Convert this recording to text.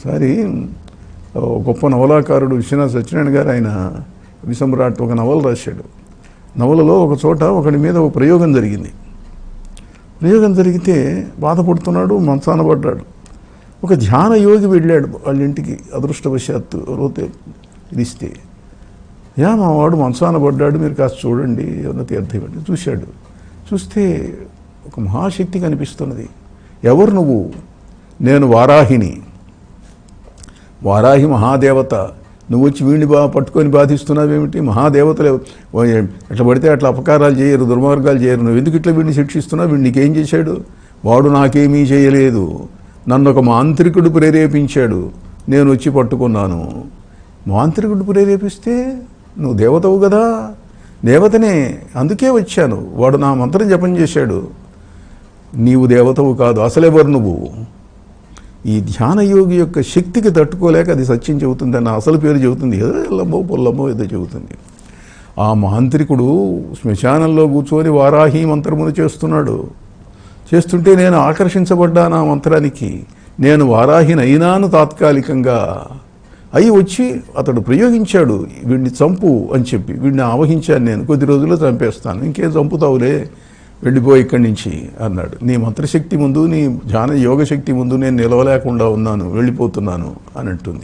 ఒకసారి గొప్ప నవలాకారుడు విశ్వనాథ్ సత్యనారాయణ గారు ఆయన విసమ్రాట్ ఒక నవల రాశాడు. నవలలో ఒక చోట ఒకడి మీద ఒక ప్రయోగం జరిగింది. ప్రయోగం జరిగితే బాధపడుతున్నాడు మంచాన పడ్డాడు. ఒక ధ్యాన యోగి వెళ్ళాడు వాళ్ళ ఇంటికి అదృష్టవశాత్తు రోతే ఇదిస్తే యా మా వాడు మంచాన పడ్డాడు మీరు కాస్త చూడండి ఏమన్నా తీర్థం ఇవ్వండి చూశాడు. చూస్తే ఒక మహాశక్తి కనిపిస్తున్నది. ఎవరు నువ్వు? నేను వారాహిని. వారాహి మహాదేవత నువ్వు వచ్చి వీడిని బా పట్టుకొని బాధిస్తున్నావేమిటి? మహాదేవతలు ఎట్లా పడితే అట్లా అపకారాలు చేయరు దుర్మార్గాలు చేయరు. నువ్వు ఎందుకు ఇట్లా వీడిని శిక్షిస్తున్నావు? వీడు నీకేం చేశాడు? వాడు నాకేమీ చేయలేదు. నన్ను ఒక మాంత్రికుడు ప్రేరేపించాడు. నేను వచ్చి పట్టుకున్నాను. మాంత్రికుడు ప్రేరేపిస్తే నువ్వు దేవతవు కదా? దేవతనే అందుకే వచ్చాను. వాడు నా మంత్రం జపం చేశాడు. నీవు దేవతవు కాదు అసలెవరు నువ్వు? ఈ ధ్యాన యోగి యొక్క శక్తికి తట్టుకోలేక అది సత్యం చెబుతుంది అన్న అసలు పేరు చెబుతుంది. ఏదో ఎల్లమ్మో పొల్లమ్మో ఏదో చెబుతుంది. ఆ మాంత్రికుడు శ్మశానంలో కూర్చొని వారాహి మంత్రమును చేస్తున్నాడు. చేస్తుంటే నేను ఆకర్షించబడ్డాను ఆ మంత్రానికి. నేను వారాహిని అయినాను తాత్కాలికంగా. అయి వచ్చి అతడు ప్రయోగించాడు వీడిని చంపు అని చెప్పి. వీడిని ఆవహించాను నేను కొద్ది రోజుల్లో చంపేస్తాను. ఇంకేం చంపుతావులే? వెళ్ళిపో ఇక్కడి నుంచి అన్నాడు. నీ మంత్రశక్తి ముందు నీ ధ్యాన యోగ శక్తి ముందు నేను నిలవలేకుండా ఉన్నాను వెళ్ళిపోతున్నాను అని అంటుంది.